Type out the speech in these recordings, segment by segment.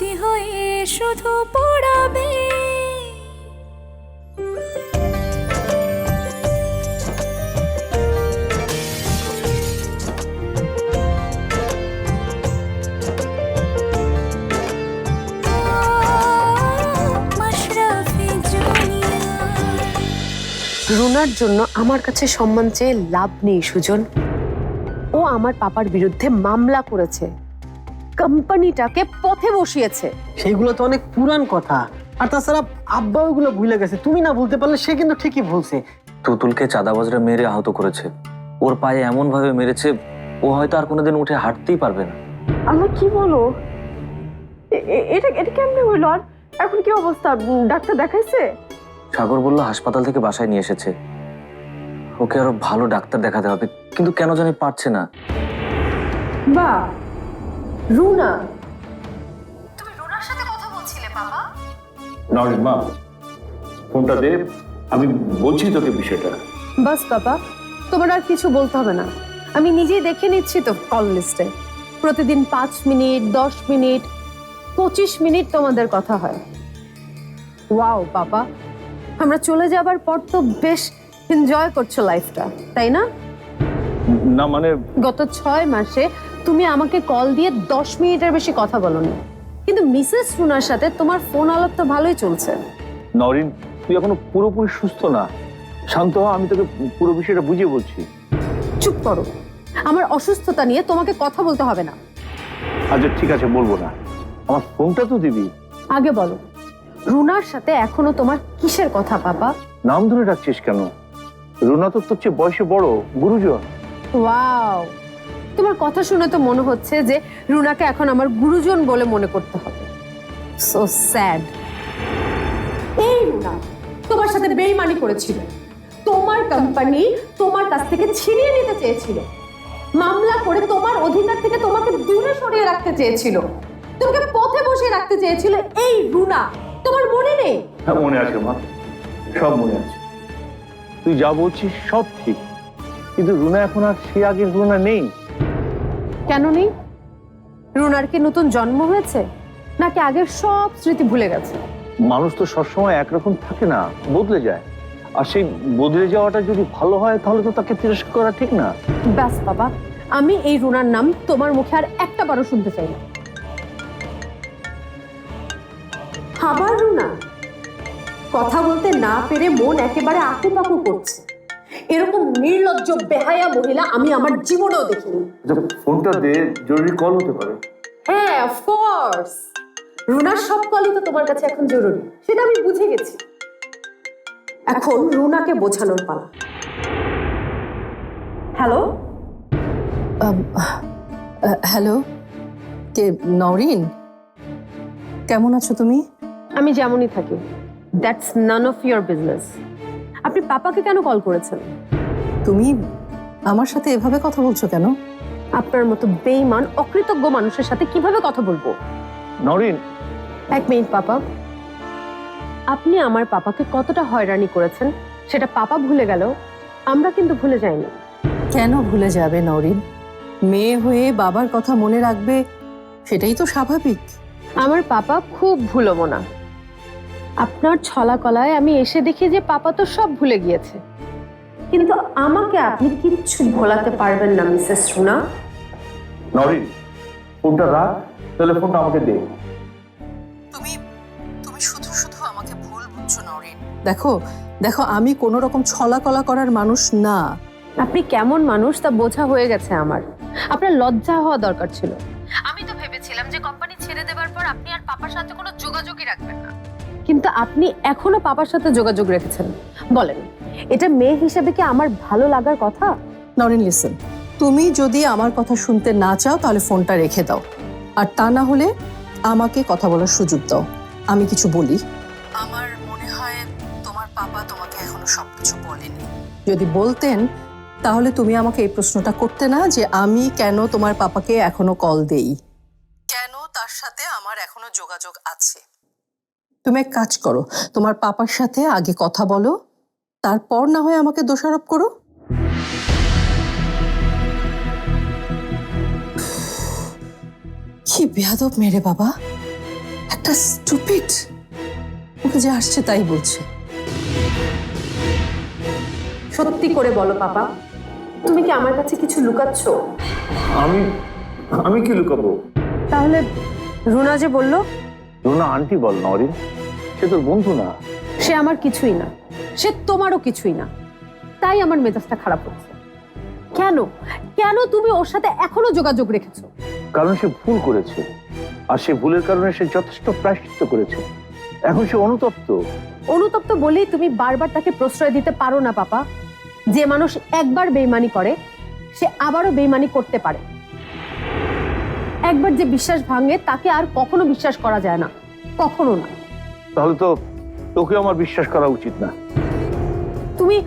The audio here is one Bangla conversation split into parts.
স্মৃতি হয়ে শুধু পড়াবে। রুনার জন্য আমার কাছে সম্মান চেয়ে লাভ নেই, সুজন। ও আমার পাপার বিরুদ্ধে মামলা করেছে। কোম্পানিটাকে পথে বসিয়েছে। সেইগুলো তো অনেক পুরান কথা। আর তাছাড়া আব্বা ওগুলো ভুলে গেছে। তুমি না বলতে পারলে সে কিন্তু ঠিকই বলছে তুতুলকে চাঁদাবাজরা মেরে আহত করেছে। ওর পায়ে এমন ভাবে মেরেছে ও হয়তো আর কোনোদিন উঠে হাঁটতেই পারবে না। আমরা কি বলো? এটা এটা কেমনে হইল? আর এখন কি অবস্থা? ডাক্তার দেখাইছে? সাগর বলল হাসপাতাল থেকে বাসায় নিয়ে এসেছে। ওকে আরও ভালো ডাক্তার দেখাতে হবে কিন্তু কেন জানি পারছে না। বা রুনা। তুমি রুনার সাথে কথা বলছিলে বাবা। নরেন মা ফোনটা দে। আমি বলছি তোকে বিষয়টা। বাস বাবা তোমার আর কিছু বলতে হবে না। আমি নিজেই দেখে নিচ্ছি তো কল লিস্টে প্রতিদিন পাঁচ মিনিট দশ মিনিট পঁচিশ মিনিট তোমাদের কথা হয়। ওয়াও বাবা আমরা চলে যাবার পর তো বেশ এনজয় করছ লাইফটা তাই না? না মানে গত ছয় মাসে তুমি আমাকে কল দিয়ে দশ মিনিটের বেশি কথা বলোনি। কিন্তু মিসেস রুনার সাথে তোমার ফোন আলাপ তো ভালোই চলছে। নরিন তুই এখনও পুরোপুরি সুস্থ না। শান্ত হ, আমি তোকে পুরো বিষয়টা বুঝিয়ে বলছি। চুপ করো। আমার অসুস্থতা নিয়ে তোমাকে কথা বলতে হবে না। আচ্ছা ঠিক আছে বলব না। আমার ফোনটা তো দিবি। আগে বলো রুনার সাথে এখনও তোমার কিসের কথা পাপা? নাম ধরে ডাকছিস কেন? রুনা তো তোর চেয়ে বয়সে বড় গুরুজন। ওয়াও তোমার কথা শুনে তো মনে হচ্ছে যে রুনাকে এখন আমার গুরুজন বলে মনে করতে হবে। সো স্যাড এই রুনা, তোমার সাথে বেইমানি করেছিল। তোমার কোম্পানি তোমার কাছ থেকে ছিনিয়ে নিতে চেয়েছিল। মামলা করে তোমার অধিকার থেকে তোমাকে দূরে সরিয়ে রাখতে চেয়েছিল। তোমাকে পথে বসিয়ে রাখতে চেয়েছিল এই রুনা। তোমার মনে নেই? হ্যাঁ মনে আছে মা। সব মনে আছে। তুই যা বলছিস সব ঠিক। কিন্তু রুনা এখন আর সে আগের রুনা নেই। কেন নেই? রুনার কি নতুন জন্ম হয়েছে? নাকি আগের সব স্মৃতি ভুলে গেছে? মানুষ তো সবসময় একরকম থাকে না বদলে যায়। আর সেই বদলে যাওয়াটা যদি ভালো হয় তাহলে তো তাকে তিরস্কার করা ঠিক না। ব্যাস বাবা আমি এই রুনার নাম তোমার মুখে আর একটা বারও শুনতে চাই না। আবার রুনা কথা বলতে না পেরে মন একেবারে আকুপাকু করছে। এরকম নির্লজ্জ বেহায়া মহিলা আমি আমার জীবনেও দেখিনি। ফোনটা দে জরুরি কল হতে পারে। হ্যাঁ অফকোর্স রুনার সব কলই তো তোমার কাছে এখন জরুরি সেটা আমি বুঝে গেছি। এখন রুনাকে বোঝানোর পালা। হ্যালো হ্যালো কে নরিন কেমন আছো তুমি? আমি যেমনই থাকি। That's none of your business আপনি পাপাকে কেন কল করেছেন? তুমি আমার সাথে এভাবে কথা বলছো কেন? আপনার মতো বেইমান অকৃতজ্ঞ মানুষের সাথে কীভাবে কথা বলব? নরিন। এক মিনিট পাপা। আপনি আমার পাপাকে কতটা হয়রানি করেছেন সেটা পাপা ভুলে গেল আমরা কিন্তু ভুলে যাইনি। কেন ভুলে যাবে নরিন? মেয়ে হয়ে বাবার কথা মনে রাখবে সেটাই তো স্বাভাবিক। আমার পাপা খুব ভুলবো না আপনার ছলা কলায় আমি এসে দেখি যে পাপা তো সব ভুলে গিয়েছে। কিন্তু আমাকে আপনি কিচ্ছু ভোলাতে পারবেন না মিসেস রুনা। নরিন ফোনটা রাখ তাহলে ফোনটা আমাকে দে। তুমি তুমি শুধু শুধু আমাকে ভুল বুঝছ নরিন। দেখো দেখো আমি কোনো রকম ছলা কলা করার মানুষ না। আপনি কেমন মানুষ তা বোঝা হয়ে গেছে আমার। আপনার লজ্জা হওয়া দরকার ছিল। আমি তো ভেবেছিলাম যে কোম্পানি ছেড়ে দেবার পর আপনি আর পাপার সাথে কোনো যোগাযোগই রাখবেন না। কিন্তু আপনি এখনও পাপার সাথে যোগাযোগ রেখেছেন। বলেন এটা মেয়ে হিসেবে কি আমার ভালো লাগার কথা? নরেন লিসেন তুমি যদি আমার কথা শুনতে না চাও তাহলে ফোনটা রেখে দাও। আর তা না হলে আমাকে কথা বলার সুযোগ দাও। আমি কিছু বলি। আমার মনে হয় তোমার পাপা তোমাকে এখনও সবকিছু বলেনি। যদি বলতেন তাহলে তুমি আমাকে এই প্রশ্নটা করতে না যে আমি কেন তোমার পাপাকে এখনও কল দেই। কেন তার সাথে আমার এখনও যোগাযোগ আছে? তুমি এক কাজ করো তোমার পাপার সাথে আগে কথা বলো তারপর না হয় আমাকে দোষারোপ করো। কি বেয়াদব মেরে বাবা। একটা স্টুপিড ওকে যে আসছে তাই বলছে। সত্যি করে বলো পাপা তুমি কি আমার কাছে কিছু লুকাচ্ছ? আমি আমি কি লুকাবো? তাহলে রুনা যে বলল রুনা আন্টি বল নরিন সে তোর বন্ধু না। সে আমার কিছুই না। সে তোমারও কিছুই না। তাই আমার মেজাজটা খারাপ হচ্ছে। কেন? কেন তুমি ওর সাথে এখনও যোগাযোগ রেখেছো? কারণ সে ভুল করেছে। আর সে ভুলের কারণে সে যথেষ্ট প্রায়শ্চিত্ত করেছে। এখন সে অনুতপ্ত। অনুতপ্ত বলেই তুমি বারবার তাকে প্রশ্রয় দিতে পারো না পাপা। যে মানুষ একবার বেইমানি করে সে আবারও বেইমানি করতে পারে। একবার যে বিশ্বাস ভাঙে তাকে আর কখনো বিশ্বাস করা যায় না। কখনো না। তাহলে তো তোকে আমার বিশ্বাস করা উচিত না। তুমি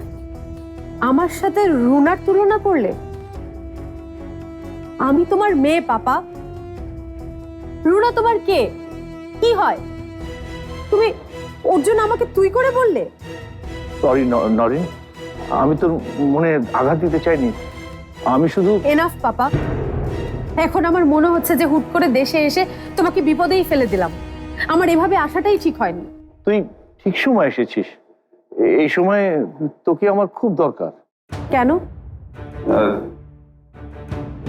আমার সাথে রুনার তুলনা করলে? আমি তোমার মেয়ে পাপা। রুনা তোমার কে? কি হয়? তুমি ওর জন্য আমাকে তুই করে বললে? সরি নরিন আমি তোর মনে আঘাত দিতে চাইনি। আমি শুধু এনাফ পাপা। এখন আমার মনে হচ্ছে যে হুট করে দেশে এসে তোমাকে বিপদেই ফেলে দিলাম। আমার এভাবে আসাটাই ঠিক হয়নি। তুই ঠিক সময় এসেছিস। এই সময় তোকে আমার খুব দরকার। কেন?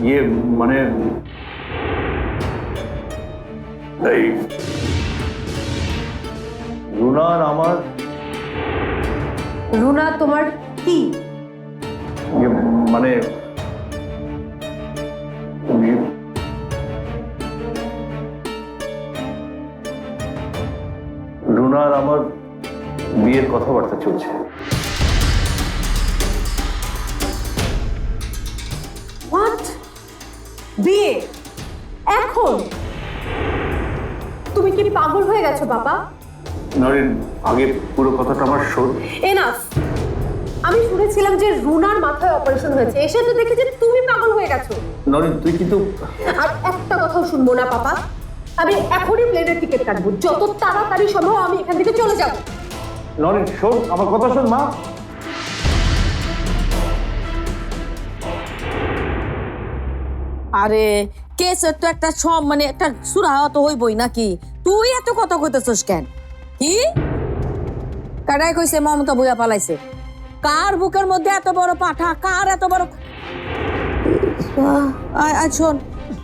ইয়ে মানে রুনার আমার রুনা তোমার কি? ইয়ে মানে আমার বিয়ের কথাবার্তা চলছে। বিয়ে? এখন? তুমি কি পাগল হয়ে গেছো বাবা? নরেন আগে পুরো কথাটা আমার শোন। এনাফ আমি শুনেছিলাম যে রুনার মাথায় অপারেশন হয়েছে। এসে তো দেখি যে তুমি পাগল হয়ে গেছো। নরেন তুই কিন্তু আর একটা কথাও শুনব না পাপা আমি এখনই প্লেনের টিকিট কাটবো। যত তাড়াতাড়ি সম্ভব আমি এখান থেকে চলে যাব। নরেন শোন আমার কথা শোন মা। আরে কেসের তো একটা সব মানে একটা সুরাহা তো হইবই নাকি? তুই এত কথা কইতেছস কেন? কি? কারাই কইছে মমতা বইয়া পালাইছে। কার বুকের মধ্যে এত বড় পাঠা? কার এত বড় আয় আয় শোন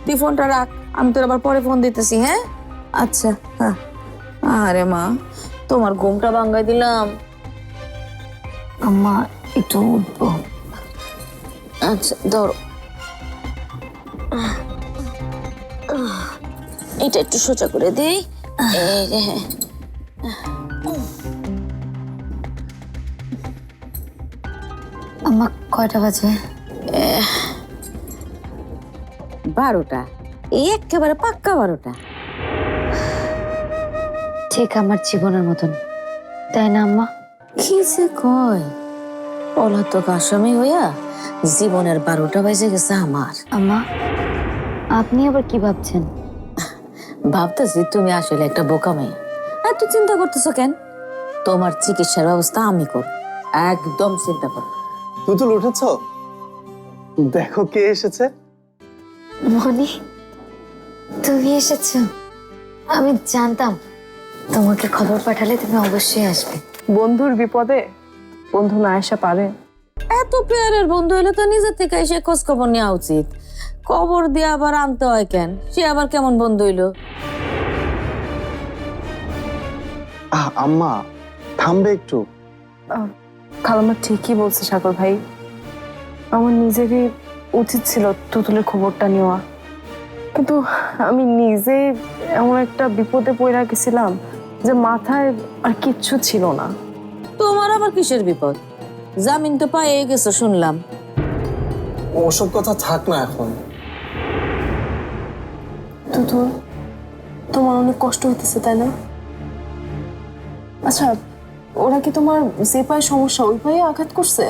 তুই ফোনটা রাখ। আমি তোর আবার পরে ফোন দিতেছি হ্যাঁ? আচ্ছা হ্যাঁ। আরে মা, তোমার ঘুমটা ভাঙ্গাই দিলাম। আম্মা, একটু উঠবো। আচ্ছা ধরো। এটা একটু সোজা করে দিই। এই যে হ্যাঁ। কয়টা বাজে? বারোটা। এই একেবারে পাক্কা বারোটা। ঠিক আমার জীবনের মতন তাই না আম্মা? কি যে কয়? পলাতক আসামি হইয়া জীবনের বারোটা বাজে গেছে আমার। আম্মা আপনি আবার কি ভাবছেন? ভাবতেছি তুমি আসলে একটা বোকা মেয়ে। এত চিন্তা করতেছো কেন? তোমার চিকিৎসার ব্যবস্থা আমি করব। একদম চিন্তা করো না। তুতুল উঠেছ? দেখো কে এসেছে। মনি তুমি এসেছ। আমি জানতাম তোমাকে খবর পাঠালে তুমি অবশ্যই আসবে। বন্ধুর বিপদে বন্ধু না আসা পারে। এত পেয়ারের বন্ধু হলে তো নিজের থেকে এসে খোঁজ খবর নেওয়া উচিত। খবর দিয়ে আবার আনতে হয় কেন? সে আবার কেমন বন্ধু হইল? আহ, আম্মা থামবে একটু। খালামা ঠিকই বলছে সাগর ভাই। আমার নিজেরই উচিত ছিল তুতুলের খবরটা নেওয়া। কিন্তু আমি নিজে এমন একটা বিপদে পড়ে গেছিলাম যে মাথায় আর কিচ্ছু ছিল না। তোমার আবার কিসের বিপদ? জামিন তো পায়ে গেছো শুনলাম। ওসব কথা থাক না এখন। তুতুল তোমার অনেক কষ্ট হইতেছে তাই না? আচ্ছা ওরা কি তোমার যে পায়ে সমস্যা ওই পায়ে আঘাত করছে?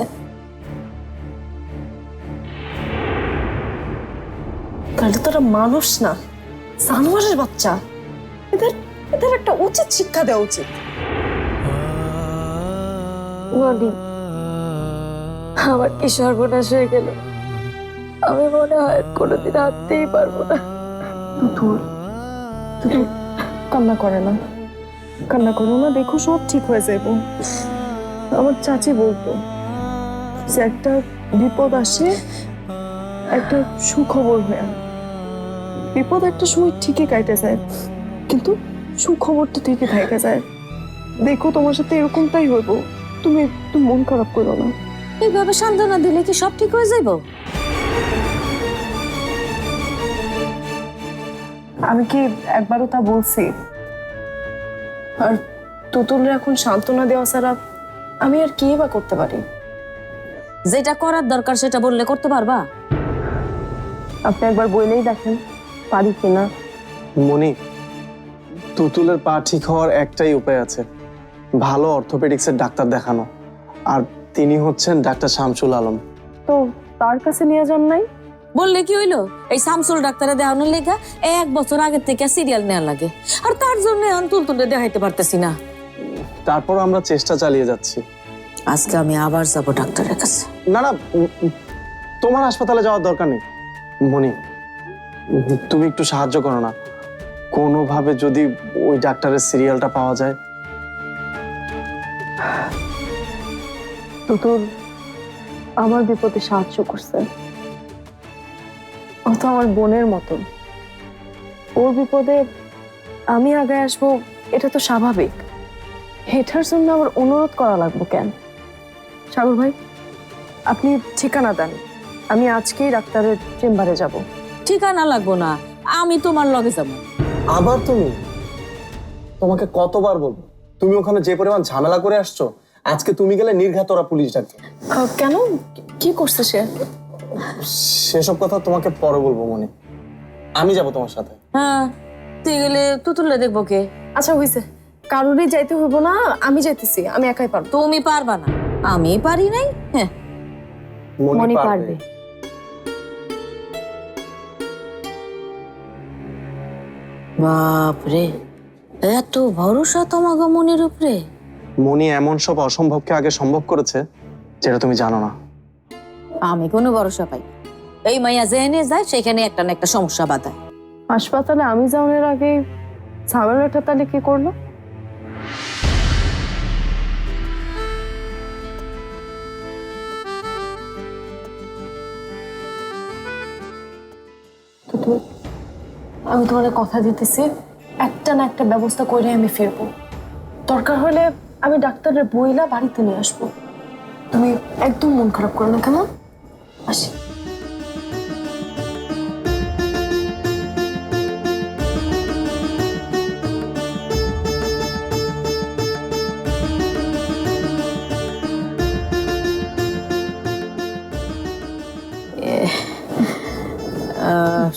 তাহলে তো ওরা মানুষ না। জানোয়ারের বাচ্চা। এদের এদের একটা উচিত শিক্ষা দেওয়া উচিত। আমার কি সর্বনাশ হয়ে গেল? আমি মনে হয় কোনোদিন হাঁটতেই পারব না। তুতুল তুতুল কান্না করে না। কান্না করো না দেখো সব ঠিক হয়ে যাইব। আমার চাচি বলতো যে একটা বিপদ আসে একটা সুখবর হয়ে। বিপদ একটা সময় ঠিকই কাটে যায় কিন্তু সুখবর তো ঠিকই থেকে যায়। দেখো তোমার সাথে এরকমটাই হইব তুমি একটু মন খারাপ করো না। এইভাবে সান্ত্বনা দিলে কি সব ঠিক হয়ে যাইব? আমি কি একবারও তা বলছি? আর তুতুলের এখন সান্ত্বনা দেওয়া ছাড়া আমি আর কি বা করতে পারি? যেটা করার দরকার সেটা বললে করতে পারবা? আপনি একবার বইলেই দেখেন। পারি কিনা? মনি তুতুলের পা ঠিক হওয়ার একটাই উপায় আছে। ভালো অর্থোপেডিক্সের ডাক্তার দেখানো। আর তিনি হচ্ছেন ডাক্তার শামসুল আলম। তো তার কাছে নিয়ে যান নাই? বললে কি হইল? এই শামসুল ডাক্তারে দেখানোর লেগা এক বছর আগের থেকে সিরিয়াল নেওয়া লাগে। আর তার জন্য আমি তুলতুলে দেখাইতে পারতেছি না। তারপর আমরা চেষ্টা চালিয়ে যাচ্ছি। আজকে আমি আবার যাব ডাক্তারের কাছে। না না তোমার হাসপাতালে যাওয়ার দরকার নেই। মনি তুমি একটু সাহায্য করো না। কোনোভাবে যদি ওই ডাক্তারের সিরিয়ালটা পাওয়া যায়। তুতুল, আমার বিপদে সাহায্য করছে। ও তো আমার বোনের মতন ওর বিপদে আমি আগে আসব, এটা তো স্বাভাবিক। এটার জন্য আমার অনুরোধ করা লাগবে কেন? সাগর ভাই, আপনি ঠিকানা দেন। আমি আজকেই ডাক্তারের চেম্বারে যাব। ঠিকানা লাগবো না। আমি তোমার লগে যাব। আবার তুমি? তোমাকে কতবার বলব? তুমি ওখানে যে পরিমাণ ঝামেলা করে আসছো আজকে তুমি গেলে নির্ঘাত ওরা পুলিশ ডাকবে। কেন? কি করছে সে? সেসব কথা তোমাকে পরে বলব মনে। আমি যাব তোমার সাথে। হ্যাঁ তুই গেলে তুতুলে দেখব কে। আচ্ছা হয়েছে কারোরই যাইতে হইব না আমি যাইতেছি আমি একাই পারব। তুমি পারবা না। আমি পারি নাই হ্যাঁ। মনি পারবে। বাপরে এত ভরসা তোমাকে মনের উপরে? মনি এমন সব অসম্ভবকে আগে সম্ভব করেছে যেটা তুমি জানো না। আমি কোনো ভরসা পাই এই মাইয়া যেখানে যায় সেখানে একটা না একটা সমস্যা বাধায়। হাসপাতালে আমি যাওয়ার আগে ঝামেলাটা তাহলে কি করল? তুতু, আমি তোমার কথা দিতেছি, একটা না একটা ব্যবস্থা করে আমি ফিরবো। দরকার হলে আমি ডাক্তারের বইলা বাড়িতে নিয়ে আসব। তুমি একদম মন খারাপ করো না কেমন আসি।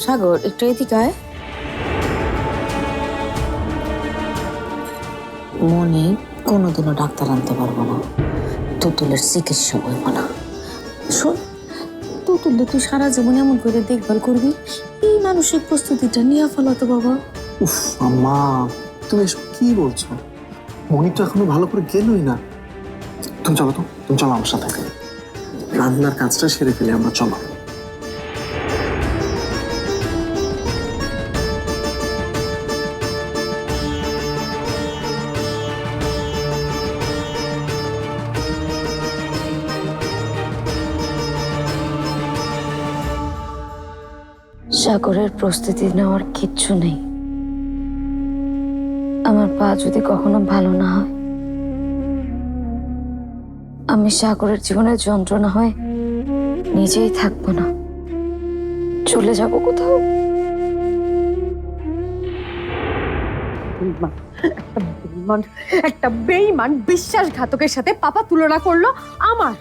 সাগর, একটু এদিকে মনে কোনোদিনও ডাক্তার আনতে পারব না। তুতুলের চিকিৎসা হইব না। শোন, তুতুলে, তুই সারা জীবন এমন করে দেখভাল করবি? এই মানসিক প্রস্তুতিটা নিয়ে ফেলাতো বাবা। উফ, আম্মা, তুমি এসব কি বলছো? মনি তো এখনও ভালো করে গেলই না। তুমি চলো তো, তুমি চলো আমার সাথে। রান্নার কাজটা সেরে ফেলে আমরা, চলো। সাগরের প্রস্তুতি নেওয়ার কিচ্ছু নেই। আমার পা যদি কখনো ভালো না হয়, আমি সাগরের জীবনের যন্ত্রণা হয়ে নিজেই থাকব না। চলে যাব কোথাও? একটা বেইমান বিশ্বাসঘাতকের সাথে পাপা তুলনা করল আমার।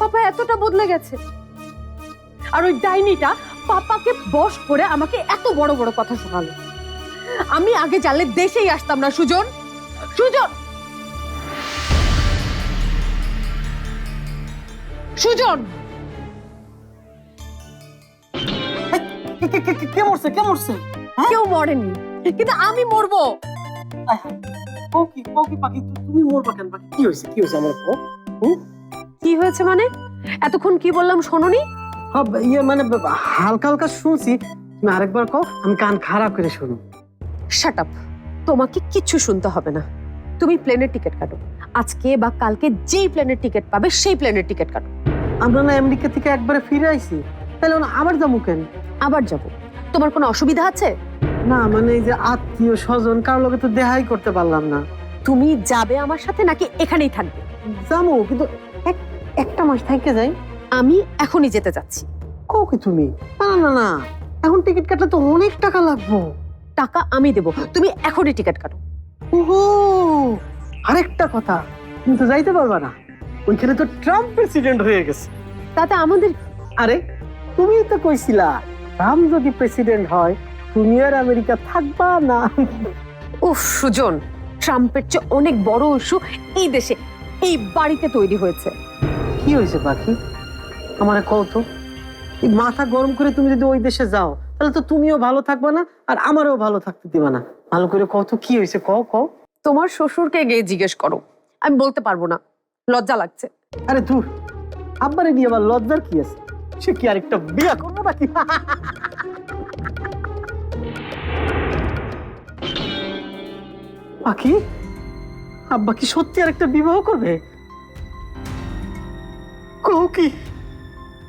পাপা এতটা বদলে গেছে। আর ওই ডাইনিটা পাপাকে বশ করে আমাকে এত বড় বড় কথা শোনালো। আমি আগে জানলে দেশেই আসতাম না সুজন। সুজন! সুজন! কে মরছে কে মরছে? কেউ মরেনি কিন্তু আমি মরবো। তুমি মরবা কেন কি হয়েছে কি হয়েছে আমার কি হয়েছে মানে? এতক্ষণ কি বললাম শোনোনি? হ্যাঁ, ইয়ে মানে হালকা হালকা শুনছি। তুমি আরেকবার কও আমি কান খারাপ করে শুনো শাট আপ তোমাকে কিচ্ছু শুনতে হবে না। তুমি প্লেনের টিকিট কাটো। আজকে বা কালকে যেই প্লেনের টিকিট পাবে সেই প্লেনের টিকিট কাটো। আমরা না আমেরিকা থেকে একবারে ফিরে আইছি। তাহলে আবার যাব কেন? আবার যাব। তোমার কোনো অসুবিধা আছে? না মানে এই যে আত্মীয় স্বজন কারোর লগে তো দেহাই করতে পারলাম না। তুমি যাবে আমার সাথে নাকি এখানেই থাকবে? যাব কিন্তু এক- একটা মাস থেকে যাই। আমি এখনই যেতে যাচ্ছি। কও কি তুমি? না না না এখন টিকিট কাটলে তো অনেক টাকা লাগবো। টাকা আমি দেব। তুমি এখনই টিকিট কাটো। ওহো! আরেকটা কথা তুমি তো যাইতে পারবা না। ওইখানে তো ট্রাম্প প্রেসিডেন্ট হয়ে গেছে। তাতে আমাদের আরে তুমি তো কইছিলা ট্রাম্প যদি প্রেসিডেন্ট হয় তুমি আর আমেরিকা থাকবা না। ও সুজন ট্রাম্পের চেয়ে অনেক বড় ইস্যু এই দেশে এই বাড়িতে তৈরি হয়েছে। কি হয়েছে পাখি? আমার কত এই মাথা গরম করে তুমি যদি ওই দেশে যাও তাহলে তো তুমিও ভালো থাকবা না আর আমারও ভালো থাকতে দিবা না। ভালো করে কত কি হয়েছে কও কও। তোমার শ্বশুরকে গিয়ে জিজ্ঞেস করো। আমি বলতে পারব না। লজ্জা লাগছে। আরে দূর আব্বারে নিয়ে আবার লজ্জার কি আছে? সে কি আরেকটা বিয়া করব নাকি? পাখি আব্বা কি সত্যি আরেকটা বিবাহ করবে? কও কি?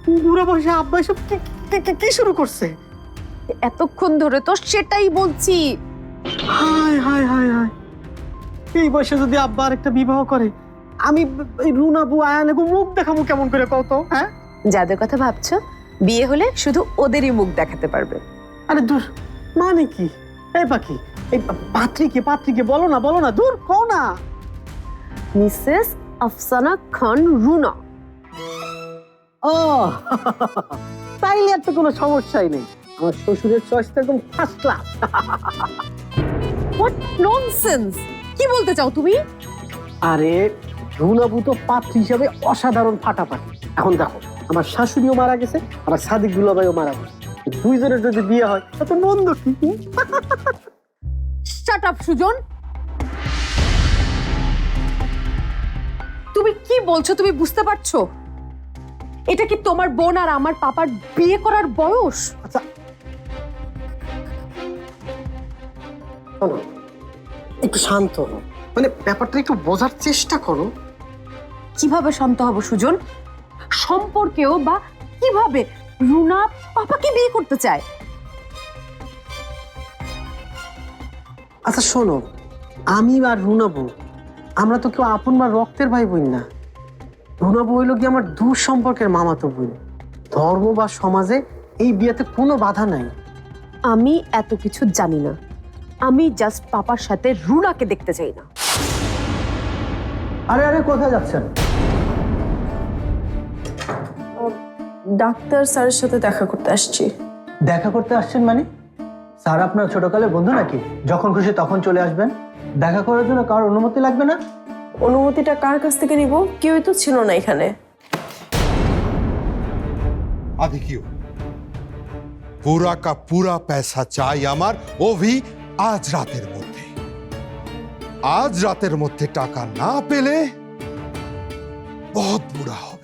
বুড়ো বয়সে আব্বা এসব কি- শুরু করছে? এতক্ষণ ধরে তো সেটাই বলছি। হায় হায় হায় হায়। এই বয়সে যদি আব্বা আরেকটা বিবাহ করে আমি এই রুনাবু আয়ানেগু মুখ দেখাবো কেমন করে কও তো হ্যাঁ? যাদের কথা ভাবছ বিয়ে হলে শুধু ওদেরই মুখ দেখাতে পারবে। আরে দূর মানে কি? এই পাখি এই পাত্রীকে পাত্রীকে বলো না বলো না দূর কও না। মিসেস আফসানা খান রুনা। ও তাইলে আর তো কোনো সমস্যাই নেই। আমার শ্বশুরের চয়েসটা একদম ফার্স্ট ক্লাস হোয়াট ননসেন্স কি বলতে চাও তুমি? আরে রুনাবু তো পাত্রী হিসাবে অসাধারণ ফাটাফাটি। এখন দেখো আমার শাশুড়িও মারা গেছে আমার সাদিক দুলাভাইও মারা গেছে। দুইজনের যদি বিয়ে হয় তত মন্দ কি? Shut up Sujon. তুমি কি বলছো তুমি বুঝতে পারছ? এটা কি তোমার বোন আর আমার পাপার বিয়ে করার বয়স? আচ্ছা। শোনো একটু শান্ত হও। মানে ব্যাপারটা একটু বোঝার চেষ্টা করো। কীভাবে শান্ত হব সুজন? সম্পর্কেও বা কীভাবে রুনা পাপাকে বিয়ে করতে চায়? আচ্ছা শোনো আমি আর রুনাবু আমরা তো কেউ আপন বা রক্তের ভাই বোন না। রুনাবু হইল কি আমার দূর সম্পর্কের মামাতো বোন? ধর্ম বা সমাজে এই বিয়েতে কোনো বাধা নাই। আমি এত কিছু জানি না। আমি জাস্ট পাপার সাথে রুনাকে দেখতে চাই না। আরে আরে কোথায় যাচ্ছেন? ডাক্তার স্যারের সাথে দেখা করতে আসছি। দেখা করতে আসছেন মানে? স্যার আপনার ছোটকালের বন্ধু নাকি? যখন খুশি তখন চলে আসবেন। দেখা করার জন্য কার অনুমতি লাগবে না? অনুমতিটা কার কাছ থেকে নিব কেউই তো ছিল না এখানে अभी क्यों पूरा का पूरा पैसा চাই আমার ও ভি আজ রাতের মধ্যে আজ রাতের মধ্যে টাকা না পেলে বহুত বুড়া হবে